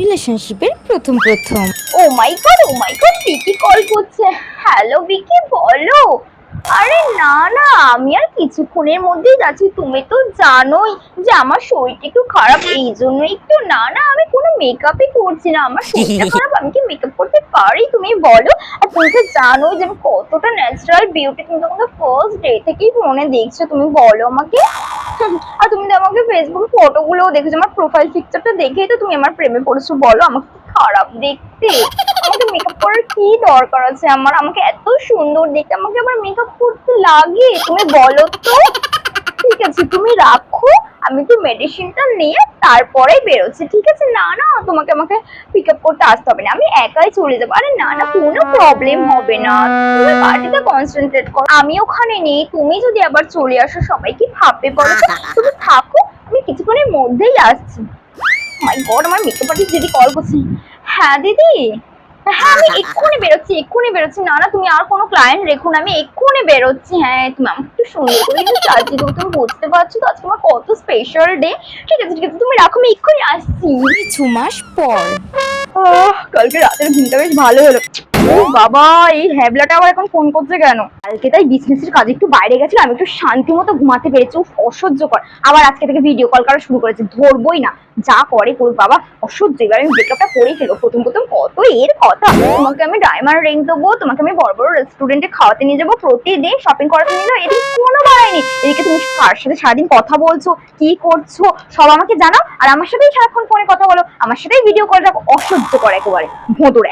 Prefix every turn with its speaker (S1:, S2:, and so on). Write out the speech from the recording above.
S1: রিলেশনশিপের প্রথম প্রথম।
S2: ও my god oh my god Vicky call করছে। হ্যালো বিকি বলো। না না আমি আর কিছুক্ষণের মধ্যেই যাচ্ছি। তুমি তো জানোই যে আমার শরীরটা একটু খারাপ এই জন্য একটু না না আমি কোনো মেকআপই করছি না। আমার শরীরটা খারাপ আমি কি মেকআপ করতে পারি? তুমি বলো। আর তুমি তো জানোই যে আমি কতটা ন্যাচারাল বিউটি তুমি তো আমাকে ফার্স্ট ডে থেকেই ফোনে দেখছ তুমি বলো আমাকে। আর তুমি তো আমাকে ফেসবুক ফটোগুলোও দেখেছ আমার প্রোফাইল পিকচারটা দেখেই তো তুমি আমার প্রেমে পড়েছো বলো আমাকে। খারাপ দেখতে। আমাকে মেকআপ করার কি দরকার আছে আমার? আমাকে এত সুন্দর দেখতে। আমাকে আবার মেকআপ করতে লাগে। তুমি বলো তো। ঠিক আছে, তুমি রাখো। আমি একটু মেডিসিনটা নিয়ে তারপরে বেরোচ্ছি। ঠিক আছে, না না, তোমাকে আমাকে পিক আপ করতে আসতে হবে না। আমি একাই চলে যাব। আরে, না না, কোনো প্রবলেম হবে না। তুমি পার্টিতে কনসেন্ট্রেট করো। আমি ওখানে নেই। তুমি যদি আবার চলে আসো, সবাই কি ভাববে বলো তুমি থাকো। আমি কিছুক্ষণের মধ্যেই আসছি। মাই গড আমার মেকআপ আর্টিস্ট দিদি কল করছে। হ্যাঁ দিদি? হ্যাঁ আমি এক্ষুনি বেরোচ্ছি এক্ষুনি বেরোচ্ছি। না না তুমি আর কোনো ক্লায়েন্ট রেখো না আমি এক্ষুনি বেরোচ্ছি। হ্যাঁ তুমি আমাকে একটু সুন্দর করে একটু সাজিয়ে দেবো তুমি বুঝতে পারছ তো আজকে আমার কত স্পেশাল ডে ঠিক আছে ঠিক আছে তুমি রাখো আমি এক্ষুনি আসছি।
S1: কিছু মাস পর।
S2: কালকে রাতের ঘুমটা বেশ ভালো হলো। বাবা, এই হ্যাবলাটা আবার এখন ফোন করছে কেন? তাই একটু বাইরে গেছিলাম একটু মতো ঘুমাতে পেরেছি অসহ্যকর আবার আজকে থেকে ভিডিও কল করা শুরু করেছে না, যা করে করুক বাবা, অসহ্য। এবার আমি করেই প্রথম প্রথম কত এর কথা। আমি দেবো, তোমাকে আমি বড় বড় রেস্টুরেন্টে খাওয়াতে নিয়ে যাব, প্রতিদিন শপিং করাতে নিয়ে এদিকে কোনো এদিকে তুমি কার সাথে সারাদিন কথা বলছো, কি করছ, সব আমাকে জানাও, আর আমার সাথেই সারাক্ষণ ফোনে কথা বলো, আমার সাথেই ভিডিও করে রাখো, অসহ্য করে একেবারে, ভোঁদর।